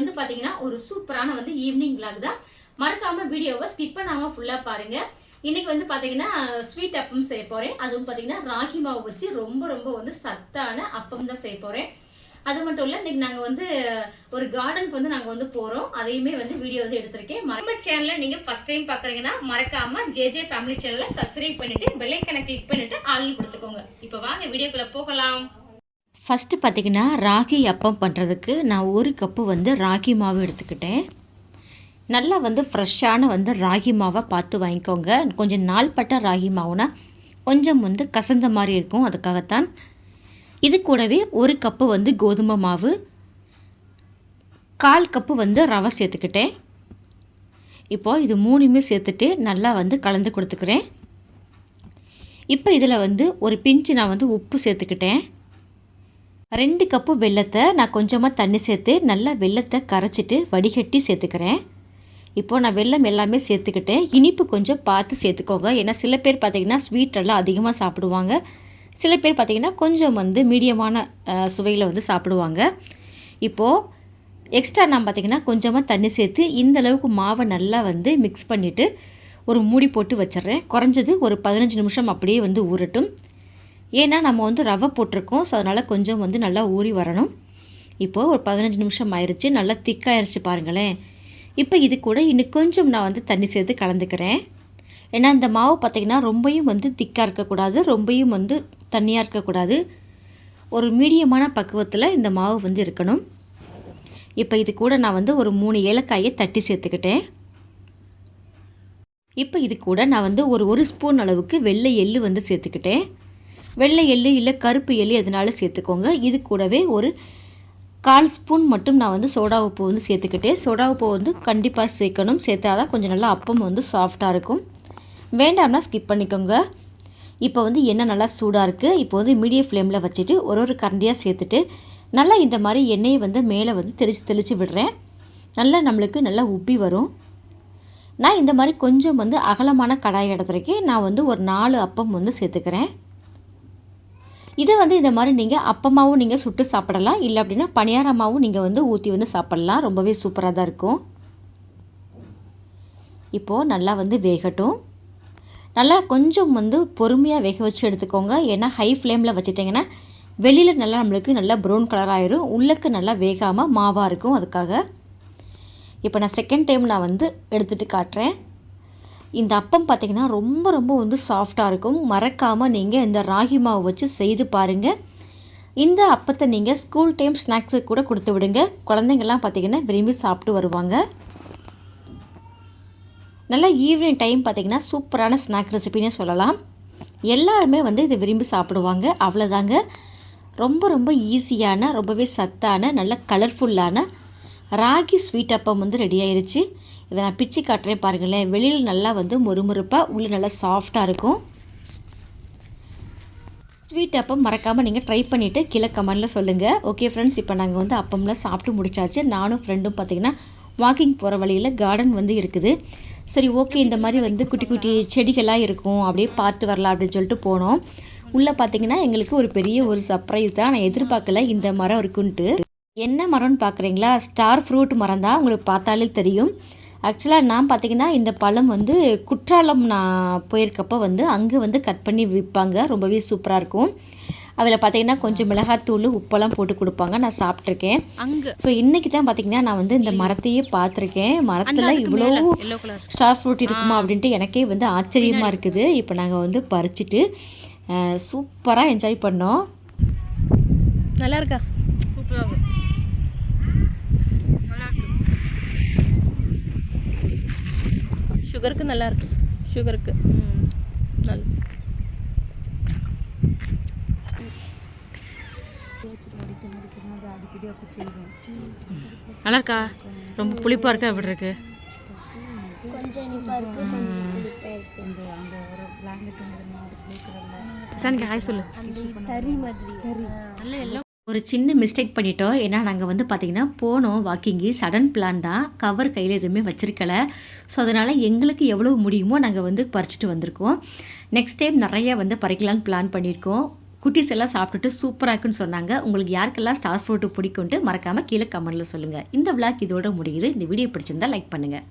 வந்து பார்த்தீங்கன்னா ஒரு சூப்பரான வந்து ஈவினிங் விளாக் தான். மறக்காம வீடியோவை ஸ்கிப் பண்ணாமல் ஃபுல்லாக பாருங்க. இன்னைக்கு வந்து பார்த்தீங்கன்னா ஸ்வீட் அப்பம் செய்ய போகிறேன் அதுவும் பார்த்தீங்கன்னா ராகி மாவு வச்சு ரொம்ப ரொம்ப வந்து சத்தான அப்பம் தான் செய்ய போகிறேன் அது மட்டும் இல்லை இன்னைக்கு நாங்கள் வந்து ஒரு கார்டனுக்கு வந்து நாங்கள் வந்து போகிறோம் அதையுமே வந்து வீடியோ வந்து எடுத்திருக்கேன். நம்ம சேனலில் நீங்கள் ஃபஸ்ட் டைம் பார்க்குறீங்கன்னா மறக்காம ஜேஜே ஃபேமிலி சேனலை சப்ஸ்கிரைப் பண்ணிட்டு பெல்லைக்கனை கிளிக் பண்ணிட்டு ஆள் கொடுத்துக்கோங்க. இப்போ வாங்க வீடியோக்குள்ளே போகலாம். ஃபஸ்ட்டு பார்த்தீங்கன்னா ராகி அப்பம் பண்ணுறதுக்கு நான் ஒரு கப்பு வந்து ராகி மாவு எடுத்துக்கிட்டேன். நல்லா வந்து ஃப்ரெஷ்ஷான வந்து ராகி மாவை பார்த்து வாங்கிக்கோங்க. கொஞ்சம் நாள்பட்ட ராகி மாவுனா கொஞ்சம் வந்து கசந்த மாதிரி இருக்கும் அதுக்காகத்தான். இது கூடவே ஒரு கப்பு வந்து கோதுமை மாவு கால் கப்பு வந்து ரவை சேர்த்துக்கிட்டேன். இப்போது இது மூணுமே சேர்த்துட்டு நல்லா வந்து கலந்து கொடுத்துக்கிறேன். இப்போ இதில் வந்து ஒரு பிஞ்சு நான் வந்து உப்பு சேர்த்துக்கிட்டேன். ரெண்டு கப்பு வெல்லத்தை நான் கொஞ்சமாக தண்ணி சேர்த்து நல்லா வெல்லத்தை கரைச்சிட்டு வடிகட்டி சேர்த்துக்கிறேன். இப்போது நான் வெல்லம் எல்லாமே சேர்த்துக்கிட்டேன். இனிப்பு கொஞ்சம் பார்த்து சேர்த்துக்கோங்க. ஏன்னா சில பேர் பார்த்திங்கன்னா ஸ்வீட்டெல்லாம் அதிகமாக சாப்பிடுவாங்க. சில பேர் பார்த்திங்கன்னா கொஞ்சம் வந்து மீடியமான சுவையில் வந்து சாப்பிடுவாங்க. இப்போது எக்ஸ்ட்ரா நான் பார்த்திங்கன்னா கொஞ்சமாக தண்ணி சேர்த்து இந்த அளவுக்கு மாவை நல்லா வந்து மிக்ஸ் பண்ணிவிட்டு ஒரு மூடி போட்டு வச்சிடுறேன். குறைஞ்சது ஒரு பதினஞ்சு நிமிஷம் அப்படியே வந்து ஊறட்டும். ஏன்னா நம்ம வந்து ரவை போட்டிருக்கோம். ஸோ அதனால் கொஞ்சம் வந்து நல்லா ஊறி வரணும். இப்போது ஒரு பதினஞ்சு நிமிஷம் ஆயிடுச்சு நல்லா திக்காயிருச்சு பாருங்களேன். இப்போ இது கூட இன்னும் கொஞ்சம் நான் வந்து தண்ணி சேர்த்து கலந்துக்கிறேன். ஏன்னா இந்த மாவு பார்த்திங்கன்னா ரொம்பையும் வந்து திக்காக இருக்கக்கூடாது. ரொம்பையும் வந்து தண்ணியாக இருக்கக்கூடாது. ஒரு மீடியமான பக்குவத்தில் இந்த மாவு வந்து இருக்கணும். இப்போ இது கூட நான் வந்து ஒரு மூணு ஏலக்காயை தட்டி சேர்த்துக்கிட்டேன். இப்போ இது கூட நான் வந்து ஒரு ஒரு ஸ்பூன் அளவுக்கு வெள்ளை எள்ளு வந்து சேர்த்துக்கிட்டேன். வெள்ளை எள்ளு இல்லை கருப்பு எள்ளு எதனாலும் சேர்த்துக்கோங்க. இது கூடவே ஒரு கால் ஸ்பூன் மட்டும் நான் வந்து சோடா உப்பு வந்து சேர்த்துக்கிட்டேன். சோடா உப்பு வந்து கண்டிப்பாக சேர்க்கணும். சேர்த்தா தான் கொஞ்சம் நல்லா அப்பம் வந்து சாஃப்டாக இருக்கும். வேண்டாம்னா ஸ்கிப் பண்ணிக்கோங்க. இப்போ வந்து எண்ணெய் நல்லா சூடாக இருக்குது இப்போ வந்து மீடியம் ஃப்ளேமில் வச்சுட்டு ஒரு ஒரு கரண்டியாக சேர்த்துட்டு நல்லா இந்த மாதிரி எண்ணெயை வந்து மேலே வந்து தெளித்து தெளித்து விடுறேன். நல்லா நம்மளுக்கு நல்லா உப்பி வரும். நான் இந்த மாதிரி கொஞ்சம் வந்து அகலமான கடாய் இடத்துலக்கே நான் வந்து ஒரு நாலு அப்பம் வந்து சேர்த்துக்கிறேன். இதை வந்து இந்த மாதிரி நீங்கள் அப்பமாவும் நீங்கள் சுட்டு சாப்பிடலாம். இல்லை அப்படின்னா பணியாரமாவும் நீங்கள் வந்து ஊற்றி வந்து சாப்பிடலாம். ரொம்பவே சூப்பராக தான் இருக்கும். இப்போது நல்லா வந்து வேகட்டும். நல்லா கொஞ்சம் வந்து பொறுமையாக வேக வச்சு எடுத்துக்கோங்க. ஏன்னா ஹை ஃப்ளேமில் வச்சுட்டிங்கன்னா வெளியில் நல்லா நம்மளுக்கு நல்லா ப்ரௌன் கலர் ஆயிரும். உள்ளுக்கு நல்லா வேகாமல் மாவாக இருக்கும். அதுக்காக இப்போ நான் செகண்ட் டைம் நான் வந்து எடுத்துகிட்டு காட்டுறேன். இந்த அப்பம் பார்த்திங்கன்னா ரொம்ப ரொம்ப வந்து சாஃப்டாக இருக்கும். மறக்காமல் நீங்கள் இந்த ராகி மாவு வச்சு செய்து பாருங்கள் இந்த அப்பத்தை நீங்கள் ஸ்கூல் டைம் ஸ்நாக்ஸுக்கு கூட கொடுத்து விடுங்க. குழந்தைங்கள்லாம் பார்த்திங்கன்னா விரும்பி சாப்பிட்டு வருவாங்க. நல்லா ஈவினிங் டைம் பார்த்திங்கன்னா சூப்பரான ஸ்நாக் ரெசிபினே சொல்லலாம். எல்லாருமே வந்து இதை விரும்பி சாப்பிடுவாங்க. அவ்வளோதாங்க ரொம்ப ரொம்ப ஈஸியான ரொம்பவே சத்தான நல்ல கலர்ஃபுல்லான ராகி ஸ்வீட் அப்பம் வந்து ரெடி ஆயிடுச்சு இதை நான் பிச்சு காட்டுறேன் பாருங்களேன். வெளியில் நல்லா வந்து மொறுமொறுப்பாக உள்ளே நல்லா சாஃப்டாக இருக்கும். ஸ்வீட் அப்பம் மறக்காமல் நீங்கள் ட்ரை பண்ணிவிட்டு கீழே கமெண்டில் சொல்லுங்கள் ஓகே ஃப்ரெண்ட்ஸ் இப்போ நாங்கள் வந்து அப்பம்லாம் சாப்பிட்டு முடிச்சாச்சு. நானும் ஃப்ரெண்டும் பார்த்திங்கன்னா வாக்கிங் போகிற வழியில் கார்டன் வந்து இருக்குது. சரி ஓகே இந்த மாதிரி வந்து குட்டி குட்டி செடிகளாக இருக்கும். அப்படியே பார்த்து வரலாம் அப்படின்னு சொல்லிட்டு போனோம். உள்ளே பார்த்தீங்கன்னா எங்களுக்கு ஒரு பெரிய ஒரு சர்ப்ரைஸ் தான். நான் எதிர்பார்க்கல இந்த மரம் இருக்குன்ட்டு. என்ன மரம்னு பார்க்குறீங்களா? ஸ்டார் ஃப்ரூட் மரம் தான் உங்களுக்கு பார்த்தாலே தெரியும். ஆக்சுவலாக நான் பார்த்தீங்கன்னா இந்த பழம் வந்து குற்றாலம் நான் போயிருக்கப்போ வந்து அங்கே வந்து கட் பண்ணி விற்பாங்க. ரொம்பவே சூப்பராக இருக்கும். அதில் பார்த்தீங்கன்னா கொஞ்சம் மிளகாத்தூள் உப்பெல்லாம் போட்டு கொடுப்பாங்க. நான் சாப்பிட்ருக்கேன் அங்க. ஸோ இன்றைக்கி தான் பார்த்தீங்கன்னா நான் வந்து இந்த மரத்தையே பார்த்துருக்கேன். மரத்தில் இவ்வளோ ஸ்டார் ஃப்ரூட் இருக்குமா அப்படின்ட்டு எனக்கே வந்து ஆச்சரியமாக இருக்குது. இப்போ நாங்கள் வந்து பறிச்சுட்டு சூப்பராக என்ஜாய் பண்ணோம். நல்லா இருக்கா? சூப்பராக சுகருக்கு நல்லா இருக்கு? சுகருக்கு நல்ல நல்லா இருக்கா ரொம்ப புளிப்பாக இருக்கா. எப்படி இருக்கு சானிக்கு ஹாய் சொல்லு. ஒரு சின்ன மிஸ்டேக் பண்ணிட்டோம். ஏன்னா நாங்கள் வந்து பார்த்திங்கன்னா போனோம் வாக்கிங்கு சடன் பிளான் தான். கவர் கையில் எதுவுமே வச்சிருக்கல. ஸோ அதனால் எங்களுக்கு எவ்வளோ முடியுமோ நாங்கள் வந்து பறிச்சுட்டு வந்திருக்கோம். நெக்ஸ்ட் டைம் நிறைய வந்து பறிக்கலான்னு பிளான் பண்ணியிருக்கோம். குட்டீஸ் எல்லாம் சாப்பிட்டுட்டு சூப்பராக இருக்குன்னு சொன்னாங்க. உங்களுக்கு யாருக்கெல்லாம் ஸ்டார் ஃப்ரூட்டு பிடிக்கும்ட்டு மறக்காமல் கீழே கமெண்டில் சொல்லுங்கள் இந்த விளாக் இதோட முடியுது. இந்த வீடியோ பிடிச்சிருந்தா லைக் பண்ணுங்கள்